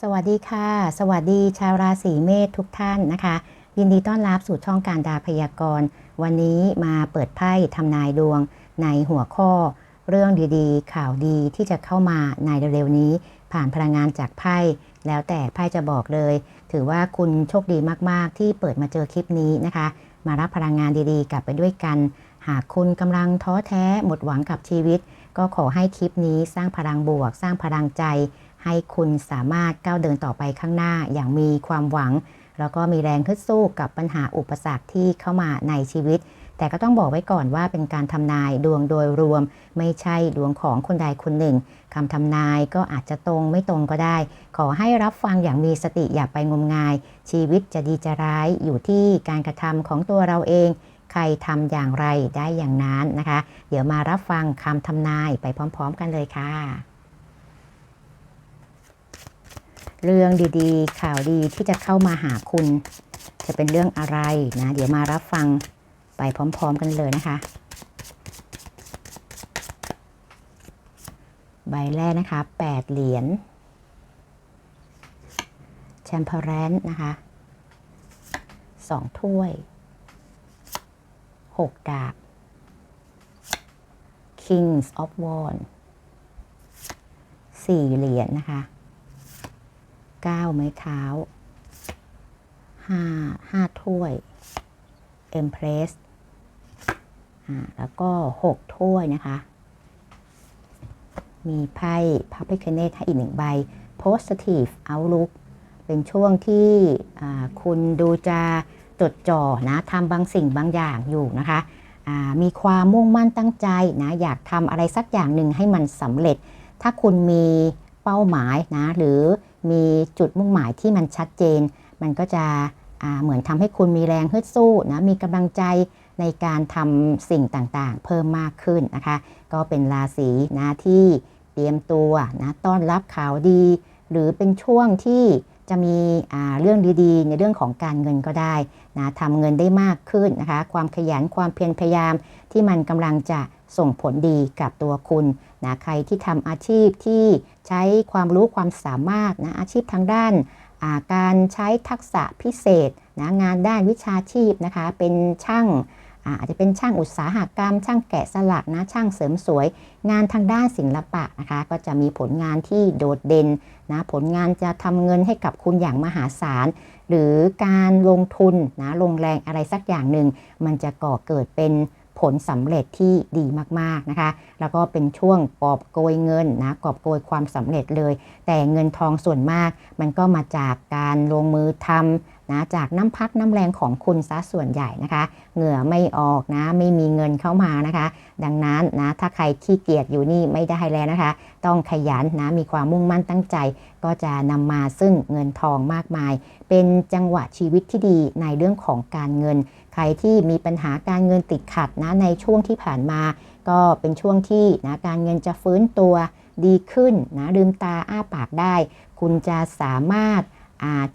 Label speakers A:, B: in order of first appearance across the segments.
A: สวัสดีค่ะ สวัสดีชาวราศีเมษทุกท่านนะคะ ยินดีต้อนรับสู่ช่องการดาพยากรณ์ วันนี้มาเปิดไพ่ทำนายดวงในหัวข้อ เรื่องดีๆ ข่าวดีที่จะเข้ามาในเร็วๆนี้ ผ่านพลังงานจากไพ่แล้วแต่ไพ่จะบอกเลย ถือว่าคุณโชคดีมากๆ ที่เปิดมาเจอคลิปนี้นะคะ มารับพลังงานดีๆ กลับไปด้วยกัน หากคุณกำลังท้อแท้หมดหวังกับชีวิต ก็ขอให้คลิปนี้สร้างพลังบวก สร้างพลังใจ ให้คุณสามารถก้าวเดินต่อไปข้างหน้าอย่างมีความหวัง แล้วก็มีแรงฮึดสู้กับปัญหาอุปสรรคที่เข้ามาในชีวิต แต่ก็ต้องบอกไว้ก่อนว่าเป็นการทำนายดวงโดยรวม ไม่ใช่ดวงของคนใดคนหนึ่งคำทำนายก็อาจจะตรงไม่ตรงก็ได้ ขอให้รับฟังอย่างมีสติอย่าไปงมงาย ชีวิตจะดีจะร้ายอยู่ที่การกระทำของตัวเราเองใครทำอย่างไรได้อย่างนั้นนะคะ เดี๋ยวมารับฟังคำทำนายไปพร้อม ๆ กันเลยค่ะ เรื่องดีๆ ข่าวดีที่จะเข้ามาหาคุณ จะเป็นเรื่องอะไรนะ เดี๋ยวมารับฟังไปพร้อม ๆ กันเลยนะคะ ใบแรกนะคะ8เหรียญแชมเปอร์แรนนะคะ2ถ้วย6ดาบ Kings of Wands 4เหรียญนะคะ 9ไม้เท้า5 5ถ้วย Empress อ่าแล้วก็6ถ้วยนะคะ มีไพ่พระพิคเนตให้อีกหนึ่งใบ Positive Outlook เป็นช่วงที่คุณดูจะจดจ่อนะทำบางสิ่งบางอย่างอยู่นะคะมีความมุ่งมั่นตั้งใจนะอยากทำอะไรสักอย่างหนึ่งให้มันสำเร็จ ถ้าคุณมี เป้าหมายนะหรือมีจุดมุ่งหมายที่มันชัดเจน มันก็จะเหมือนทำให้คุณมีแรงฮึดสู้นะมีกำลังใจในการทำสิ่งต่างๆ เพิ่มมากขึ้นนะคะ ก็เป็นราศีนะที่เตรียมตัวนะต้อนรับข่าวดี หรือเป็นช่วงที่จะมีเรื่องดีๆ ในเรื่องของการเงินก็ได้นะทำเงินได้มากขึ้นนะคะ ความขยันความเพียรพยายามที่มันกำลังจะ ส่งผลดีกับตัวคุณนะใครที่ทำอาชีพที่ใช้ความรู้ความสามารถนะอาชีพทางด้านการใช้ทักษะพิเศษนะงานด้านวิชาชีพนะคะเป็นช่างอาจจะเป็นช่างอุตสาหกรรม ช่างแกะสลักนะช่างเสริมสวย งานทางด้านศิลปะนะคะก็จะมีผลงานที่โดดเด่นนะผลงานจะทำเงินให้กับคุณอย่างมหาศาล หรือการลงทุนนะลงแรงอะไรสักอย่างหนึ่ง มันจะก่อเกิดเป็น ผลสำเร็จที่ดีมากๆนะคะ แล้วก็เป็นช่วงกอบโกยเงินนะกอบโกยความสำเร็จเลย แต่เงินทองส่วนมากมันก็มาจากการลงมือทำ นะจากน้ำพักน้ำแรงของคุณซะส่วนใหญ่นะคะ เหงื่อไม่ออกนะ ไม่มีเงินเข้ามานะคะ ดังนั้นนะถ้าใครขี้เกียจอยู่นี่ไม่ได้แล้วนะคะ ต้องขยันนะมีความมุ่งมั่นตั้งใจ ก็จะนำมาซึ่งเงินทองมากมาย เป็นจังหวะชีวิตที่ดีในเรื่องของการเงิน ใครที่มีปัญหาการเงินติดขัดนะในช่วงที่ผ่านมา ก็เป็นช่วงที่นะการเงินจะฟื้นตัวดีขึ้นนะลืมตาอ้าปากได้ คุณจะสามารถ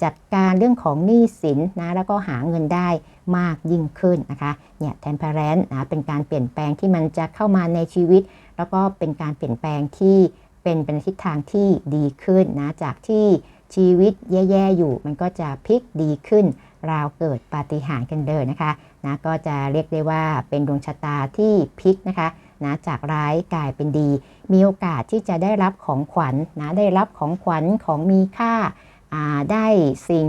A: จัดการเรื่องของหนี้สินนะแล้วก็หาเงินได้มากยิ่งขึ้นนะคะเนี่ยแทนพาร์นนะเป็นการเปลี่ยนแปลงที่มันจะเข้ามาในชีวิต แล้วก็เป็นการเปลี่ยนแปลงที่เป็นเป็นทิศทางที่ดีขึ้นนะจากที่ชีวิตแย่ๆอยู่ มันก็จะพลิกดีขึ้น ราวเกิดปาฏิหาริย์กันเดินนะคะนะก็จะเรียกได้ว่าเป็นดวงชะตาที่พลิกนะคะนะจากร้ายกลายเป็นดี มีโอกาสที่จะได้รับของขวัญนนะได้รับของขวัญของมีค่า ได้สิ่ง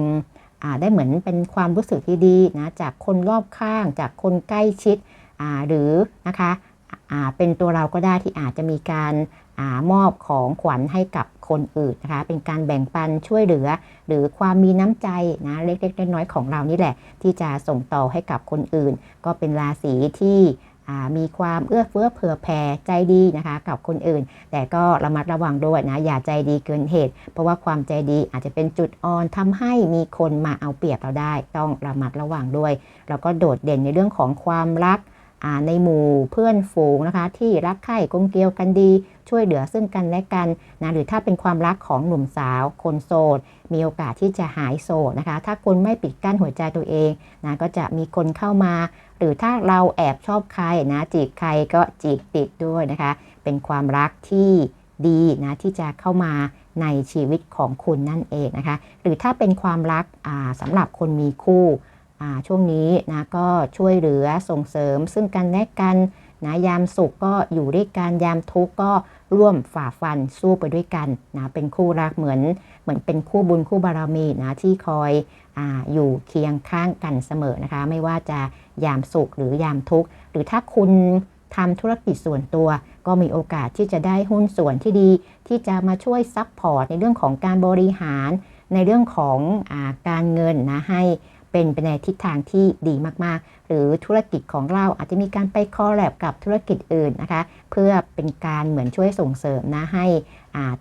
A: ได้เหมือนเป็นความรู้สึกที่ดีนะจากคนรอบข้างจากคนใกล้ชิดหรือนะคะเป็นตัวเราก็ได้ที่อาจจะมีการอมอบของขวัญให้กับคนอื่นนะคะเป็นการแบ่งปันช่วยเหลือ หรือความมีน้ำใจนะเล็กๆน้อยๆของเรานี่แหละ ที่จะส่งต่อให้กับคนอื่น ก็เป็นราศีที่ มีความเอื้อเฟื้อเผื่อแผ่ใจดีนะคะกับคนอื่น แต่ก็ระมัดระวังด้วยนะอย่าใจดีเกินเหตุ เพราะว่าความใจดีอาจจะเป็นจุดอ่อนทำให้มีคนมาเอาเปรียบเราได้ ต้องระมัดระวังด้วย แล้วก็โดดเด่นในเรื่องของความรัก ในหมู่เพื่อนฝูงนะคะ ที่รักใคร่กลมเกลียวกันดี ช่วยเหลือซึ่งกันและกันนะหรือถ้าเป็นความรักของหนุ่มสาว คนโสด มีโอกาสที่จะหายโสดนะคะ ถ้าคุณไม่ปิดกั้นหัวใจตัวเองนะก็จะมีคนเข้ามา หรือถ้าเราแอบชอบใครนะจีบใครก็จีบติดด้วยนะคะ เป็นความรักที่ดีนะที่จะเข้ามาในชีวิตของคุณนั่นเองนะคะ หรือถ้าเป็นความรักสำหรับคนมีคู่ ช่วงนี้นะก็ช่วยเหลือส่งเสริมซึ่งกันและกันนะยามสุขก็อยู่ด้วยกันยามทุกข์ก็ร่วมฝ่าฟันสู้ไปด้วยกันนะเป็นคู่รักเหมือนเหมือนเป็นคู่บุญคู่บารมีนะที่คอยออยู่เคียงข้างกันเสมอนะคะ ไม่ว่าจะยามสุขหรือยามทุกข์หรือถ้าคุณทำธุรกิจส่วนตัว ก็มีโอกาสที่จะได้หุ้นส่วนที่ดี ที่จะมาช่วยซัพพอร์ตในเรื่องของการบริหาร ในเรื่องของอการเงินนะให้ เป็นไปในทิศทางที่ดีมากๆ หรือธุรกิจของเราอาจจะมีการไปคอลแลบกับธุรกิจอื่นนะคะ เพื่อเป็นการเหมือนช่วยส่งเสริมนะให้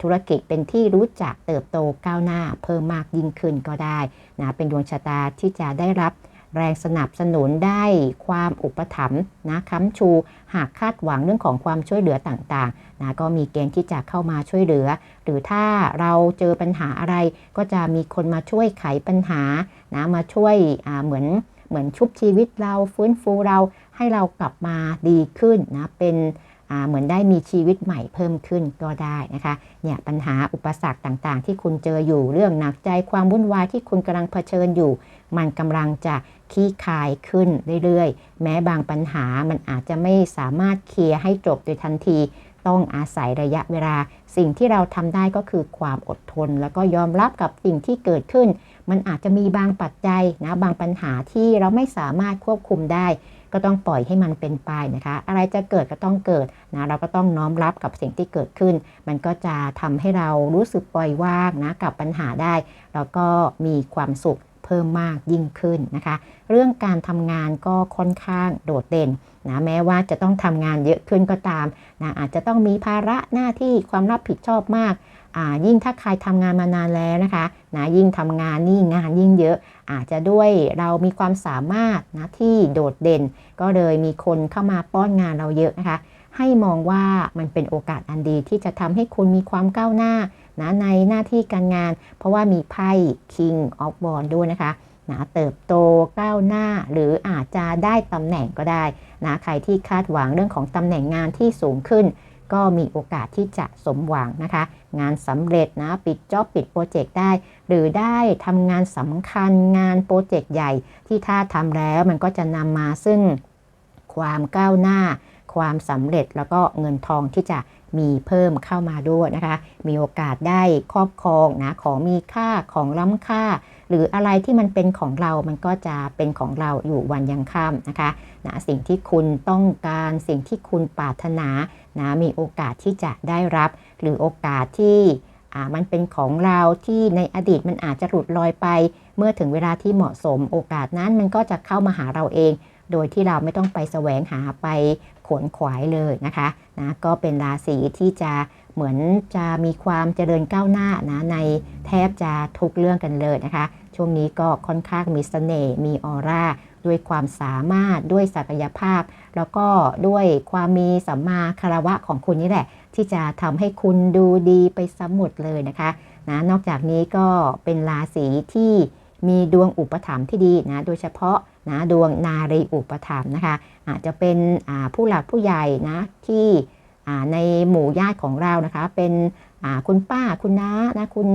A: ธุรกิจเป็นที่รู้จักเติบโตก้าวหน้าเพิ่มมากยิ่งขึ้นก็ได้นะเป็นดวงชะตาที่จะได้รับ แรงสนับสนุนได้ความอุปถัมภ์นะค้ำชู หากคาดหวังเรื่องของความช่วยเหลือต่างๆนะก็มีเกณฑ์ที่จะเข้ามาช่วยเหลือ หรือถ้าเราเจอปัญหาอะไร ก็จะมีคนมาช่วยไขปัญหานะมาช่วยเหมือนเหมือนชุบชีวิตเราฟื้นฟูเราให้เรากลับมาดีขึ้นนะเป็นเหมือนได้มีชีวิตใหม่เพิ่มขึ้นก็ได้นะคะเนี่ยปัญหาอุปสรรคต่างๆ ที่คุณเจออยู่เรื่องหนักใจความวุ่นวายที่คุณกำลังเผชิญอยู่ มันกำลังจะ ขี้คายขึ้นเรื่อยๆ แม้บางปัญหามันอาจจะไม่สามารถเคลียร์ให้จบโดยทันที ต้องอาศัยระยะเวลา สิ่งที่เราทำได้ก็คือความอดทน แล้วก็ยอมรับกับสิ่งที่เกิดขึ้น มันอาจจะมีบางปัจจัยนะบางปัญหาที่เราไม่สามารถควบคุมได้ ก็ต้องปล่อยให้มันเป็นไปนะคะ อะไรจะเกิดก็ต้องเกิดนะเราก็ต้องน้อมรับกับสิ่งที่เกิดขึ้น มันก็จะทำให้เรารู้สึกปล่อยวางนะกับปัญหาได้ แล้วก็มีความสุข เพิ่มมากยิ่งขึ้นนะคะ เรื่องการทำงานก็ค่อนข้างโดดเด่นนะแม้ว่าจะต้องทำงานเยอะขึ้นก็ตามนะอาจจะต้องมีภาระหน้าที่ความรับผิดชอบมากยิ่งถ้าใครทำงานมานานแล้วนะคะนะยิ่งทำงานนี่งานยิ่งเยอะ อาจจะด้วยเรามีความสามารถนะที่โดดเด่น ก็เลยมีคนเข้ามาป้อนงานเราเยอะนะคะ ให้มองว่ามันเป็นโอกาสอันดีที่จะทำให้คุณมีความก้าวหน้านะในหน้าที่การงาน เพราะว่ามีไพ่ King of w a n d ด้วยนะคะนะเติบโตก้าวหน้าหรืออาจจะได้ตำแหน่งก็ได้นะใครที่คาดหวังเรื่องของตำแหน่งงานที่สูงขึ้น ก็มีโอกาสที่จะสมหวังนะคะ งานสำเร็จนะปิดจ็อบปิดโปรเจกต์ได้ หรือได้ทำงานสำคัญงานโปรเจกต์ใหญ่ที่ถ้าทำแล้วมันก็จะนำมาซึ่งความก้าวหน้า ความสำเร็จแล้วก็เงินทองที่จะมีเพิ่มเข้ามาด้วยนะคะ มีโอกาสได้ครอบครองนะของมีค่าของล้ำค่า หรืออะไรที่มันเป็นของเรา มันก็จะเป็นของเราอยู่วันยังค่ำนะคะนะสิ่งที่คุณต้องการสิ่งที่คุณปรารถนานะมีโอกาสที่จะได้รับ หรือโอกาสที่มันเป็นของเราที่ในอดีตมันอาจจะหลุดลอยไป เมื่อถึงเวลาที่เหมาะสมโอกาสนั้นมันก็จะเข้ามาหาเราเอง โดยที่เราไม่ต้องไปแสวงหาไป ขวนขวายเลยนะคะนะก็เป็นราศีที่จะเหมือนจะมีความเจริญก้าวหน้านะในแทบจะทุกเรื่องกันเลยนะคะ ช่วงนี้ก็ค่อนข้างมีสเสน่ห์มีออร่าด้วยความสามารถด้วยศักยภาพ แล้วก็ด้วยความมีสัมมาคารวะของคุณนี่แหละ ที่จะทำให้คุณดูดีไปสมุดเลยนะคะนะนอกจากนี้ก็เป็นราศีที่ มีดวงอุปถัมภ์ที่ดีนะโดยเฉพาะนะดวงนารีอุปถัมภ์นะคะอาจจะเป็นผู้หลักผู้ใหญ่นะที่ในหมู่ญาติของเรานะคะเป็นคุณป้าคุณน้านะคุณ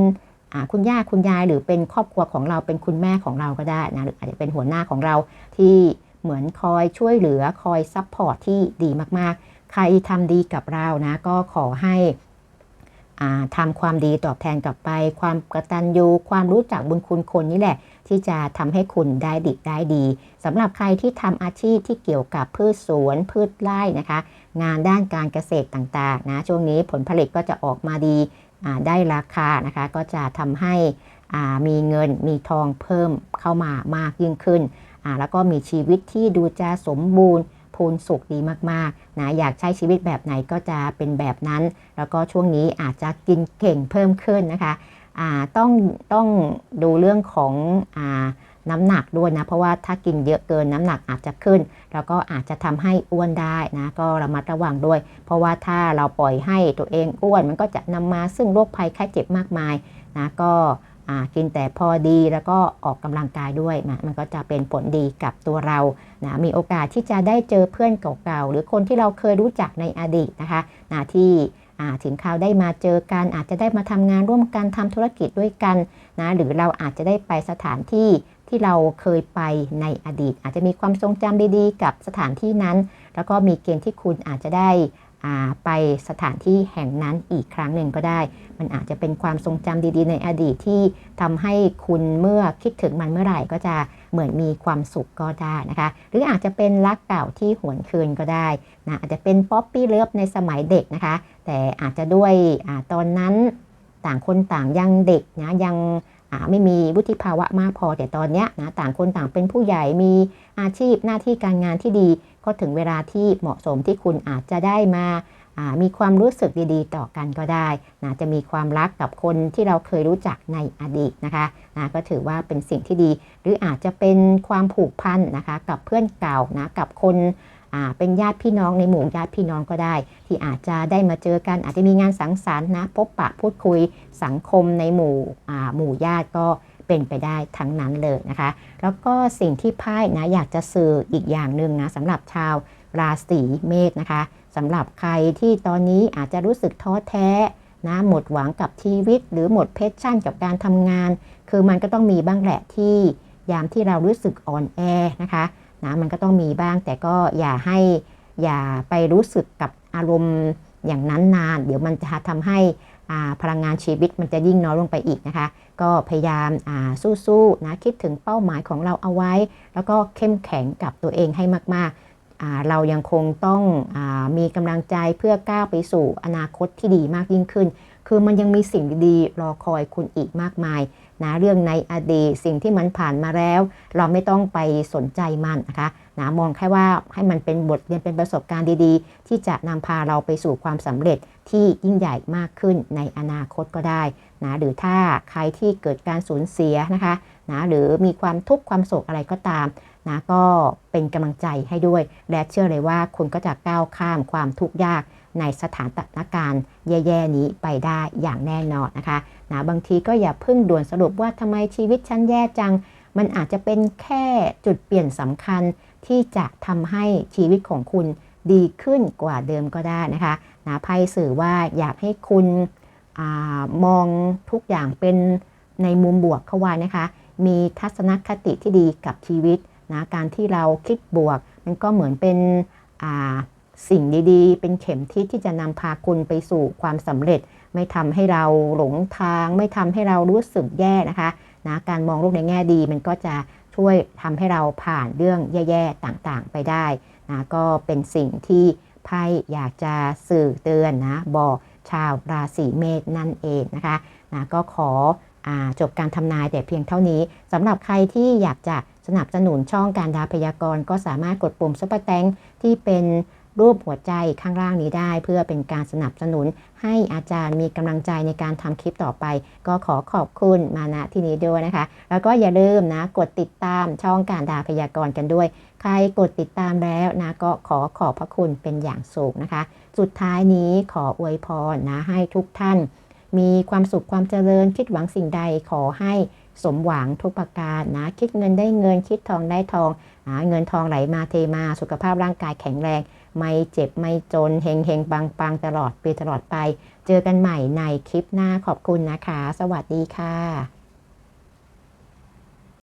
A: คุณย่าคุณยายหรือเป็นครอบครัวของเราเป็นคุณแม่ของเราก็ได้นะหรืออาจจะเป็นหัวหน้าของเราที่เหมือนคอยช่วยเหลือคอยซัพพอร์ตที่ดีมากๆ ใครทำดีกับเรานะก็ขอให้ ทำความดีตอบแทนกลับไป ความกตัญญูความรู้จักบุญคุณคนนี่แหละ ที่จะทำให้คุณได้ดิบได้ดีสำหรับใครที่ทำอาชีพที่เกี่ยวกับพืชสวนพืชไร่นะคะ งานด้านการเกษตรต่างๆนะช่วงนี้ผลผลิตก็จะออกมาดีได้ราคานะคะก็จะทำให้มีเงินมีทองเพิ่มเข้ามามากยิ่งขึ้น แล้วก็มีชีวิตที่ดูจะสมบูรณ์ พูนสุขดีมากๆนะอยากใช้ชีวิตแบบไหนก็จะเป็นแบบนั้น แล้วก็ช่วงนี้อาจจะกินเก่งเพิ่มขึ้นนะคะต้องต้องดูเรื่องของอน้ำหนักด้วยนะ เพราะว่าถ้ากินเยอะเกินน้ำหนักอาจจะขึ้น แล้วก็อาจจะทำให้อ้วนได้นะก็ระมัดระวังด้วย เพราะว่าถ้าเราปล่อยให้ตัวเองอ้วนมันก็จะนำมาซึ่งโรคภัยไข้เจ็บมากมายนะก็ กินแต่พอดีแล้วก็ออกกำลังกายด้วยนะมันก็จะเป็นผลดีกับตัวเรานะมีโอกาสที่จะได้เจอเพื่อนเก่าๆ หรือคนที่เราเคยรู้จักในอดีตนะคะนะที่ถึงคราวได้มาเจอกัน อาจจะได้มาทำงานร่วมกันทำธุรกิจด้วยกันนะหรือเราอาจจะได้ไปสถานที่ที่เราเคยไปในอดีต อาจจะมีความทรงจำดีๆ กับสถานที่นั้น แล้วก็มีเกณฑ์ที่คุณอาจจะได้ ไปสถานที่แห่งนั้นอีกครั้งหนึ่งก็ได้ มันอาจจะเป็นความทรงจำดีๆ ในอดีตที่ทำให้คุณเมื่อคิดถึงมันเมื่อไหร่ก็จะเหมือนมีความสุขก็ได้นะคะ หรืออาจจะเป็นรักเก่าที่หวนคืนก็ได้นะอาจจะเป็นป๊อปปี้เลิฟในสมัยเด็กนะคะ แต่อาจจะด้วยอตอนนั้นต่างคนต่างยังเด็กนะยัง ไม่มีวุฒิภาวะมากพอแต่ตอนนี้นะต่างคนต่างเป็นผู้ใหญ่มีอาชีพหน้าที่การงานที่ดี ก็ถึงเวลาที่เหมาะสมที่คุณอาจจะได้มามีความรู้สึกดีๆ ต่อกันก็ได้นะจะมีความรักกับคนที่เราเคยรู้จักในอดีตนะคะนะก็ถือว่าเป็นสิ่งที่ดี หรืออาจจะเป็นความผูกพันนะคะกับเพื่อนเก่านะกับคน เป็นญาติพี่น้องในหมู่ญาติพี่น้องก็ได้ ที่อาจจะได้มาเจอกันอาจจะมีงานสังสรรค์นะพบปะพูดคุยสังคมในหมู่อ่าหมู่ญาติก็เป็นไปได้ทั้งนั้นเลยนะคะ แล้วก็สิ่งที่ไพ่นะอยากจะสื่ออีกอย่างหนึ่งนะสำหรับชาวราศีเมษนะคะสำหรับใครที่ตอนนี้อาจจะรู้สึกท้อแท้นะหมดหวังกับชีวิต หรือหมดเพชชั่นกับการทำงาน คือมันก็ต้องมีบ้างแหละที่ยามที่เรารู้สึกอ่อนแอนะคะ นะมันก็ต้องมีบ้างแต่ก็อย่าให้อย่าไปรู้สึกกับอารมณ์อย่างนั้นนาน เดี๋ยวมันจะทำให้พลังงานชีวิตมันจะยิ่งน้อยลงไปอีกนะคะ ก็พยายามาสู้ๆนะคิดถึงเป้าหมายของเราเอาไว้ แล้วก็เข้มแข็งกับตัวเองให้มากๆ เรายังคงต้องอมีกำลังใจเพื่อก้าวไปสู่อนาคตที่ดีมากยิ่งขึ้น คือมันยังมีสิ่งดีๆรอคอยคุณอีกมากมาย นะเรื่องในอดีตสิ่งที่มันผ่านมาแล้ว เราไม่ต้องไปสนใจมันนะคะนะมองแค่ว่าให้มันเป็นบทเรียนเป็นประสบการณ์ดีๆ ที่จะนำพาเราไปสู่ความสำเร็จที่ยิ่งใหญ่มากขึ้นในอนาคตก็ได้นะหรือถ้าใครที่เกิดการสูญเสียนะคะนะหรือมีความทุกข์ความโศกอะไรก็ตามนะก็เป็นกำลังใจให้ด้วย และเชื่อเลยว่าคุณก็จะก้าวข้ามความทุกข์ยาก ในสถานการณ์แย่ๆนี้ไปได้อย่างแน่นอนนะคะนะบางทีก็อย่าเพิ่งด่วนสรุปว่าทำไมชีวิตฉันแย่จัง มันอาจจะเป็นแค่จุดเปลี่ยนสำคัญที่จะทำให้ชีวิตของคุณดีขึ้นกว่าเดิมก็ได้นะคะนะไพ่สื่อว่าอยากให้คุณอมองทุกอย่างเป็นในมุมบวกเข้าไว้นะคะ มีทัศนคติที่ดีกับชีวิตนะการที่เราคิดบวก มันก็เหมือนเป็น สิ่งดีๆ เป็นเข็มทิศที่จะนำพาคุณไปสู่ความสำเร็จ ไม่ทำให้เราหลงทาง ไม่ทำให้เรารู้สึกแย่นะคะนะการมองโลกในแง่ดีมันก็จะช่วยทำให้เราผ่านเรื่องแย่ ๆ ต่างๆ ไปได้นะก็เป็นสิ่งที่ไพ่อยากจะสื่อเตือนนะบอกชาวราศีเมษนั่นเองนะคะนะก็ขออจบการทำนายแต่เพียงเท่านี้สำหรับใครที่อยากจะสนับสนุนช่องการดาพยากรณ์ก็สามารถกดปุ่มซุปเปอร์แตงที่เป็น รูปหัวใจข้างล่างนี้ได้ เพื่อเป็นการสนับสนุน ให้อาจารย์มีกำลังใจในการทำคลิปต่อไป ก็ขอขอบคุณมาณที่นี้ด้วยนะคะ แล้วก็อย่าลืมนะกดติดตามช่องการดาพยากรณ์กันด้วย ใครกดติดตามแล้วนะก็ขอขอบพระคุณเป็นอย่างสูงนะคะ สุดท้ายนี้ขออวยพรนะให้ทุกท่าน มีความสุขความเจริญคิดหวังสิ่งใดขอให้สมหวังทุกประการนะคิดเงินได้เงินคิดทองได้ทองนะเงินทองไหลมาเทมาสุขภาพร่างกายแข็งแรง ไม่เจ็บไม่จนเฮงเฮงปังปังตลอดปีตลอดไป เจอกันใหม่ในคลิปหน้าขอบคุณนะคะ สวัสดีค่ะ